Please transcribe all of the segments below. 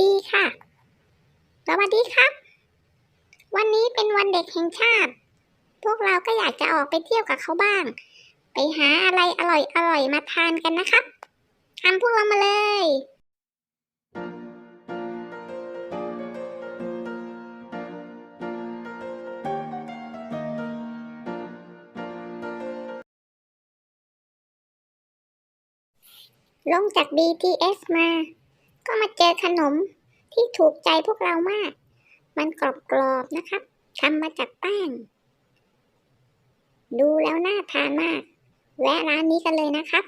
ดีค่ะ สวัสดีครับ วันนี้เป็นวันเด็กแห่งชาติ พวกเราก็อยากจะออกไปเที่ยวกับเขาบ้าง ไปหาอะไรอร่อยอร่อยๆมาทานกันนะครับทำพวกเรามาเลยลงจาก BTS มา ก็มาเจอขนมที่ถูกใจพวกเรามาก มันกรอบๆนะครับทำมาจากแป้ง ดูแล้วน่าทานมาก แวะร้านนี้กันเลยนะครับ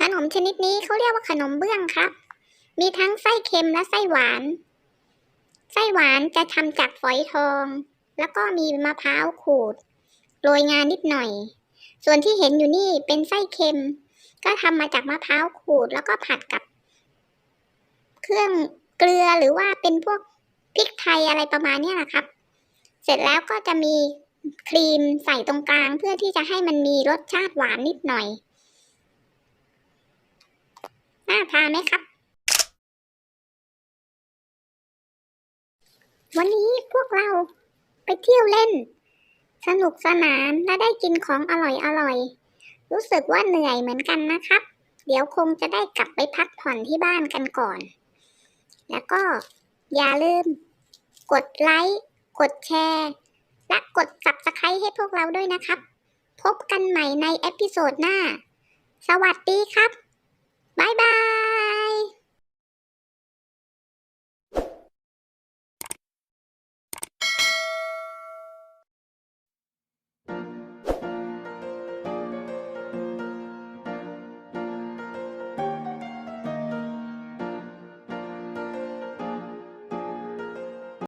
ขนมชนิดนี้เขาเรียกว่าขนมเบื้องครับ มีทั้งไส้เค็มและไส้หวาน ไส้หวานจะทำจากฝอยทอง แล้วก็มีมะพร้าวขูดโรยงานนิดหน่อย ส่วนที่เห็นอยู่นี่เป็นไส้เค็ม ก็ทำมาจากมะพร้าวขูดแล้วก็ผัดกับ เครื่องเกลือหรือว่าเป็นพวกพริกไทยอะไรประมาณนี้ยนะครับ เสร็จแล้วก็จะมีครีมใส่ตรงกลางเพื่อที่จะให้มันมีรสชาติหวานนิดหน่อย น่าทานไหมครับ วันนี้พวกเราไปเที่ยวเล่น สนุกสนานและได้กินของอร่อยอร่อย รู้สึกว่าเหนื่อยเหมือนกันนะครับ เดี๋ยวคงจะได้กลับไปพักผ่อนที่บ้านกันก่อน แล้วก็อย่าลืม กดไลค์กดแชร์และกด subscribe ให้พวกเราด้วยนะครับ พบกันใหม่ในเอพิโซดหน้า สวัสดีครับ บ๊ายบาย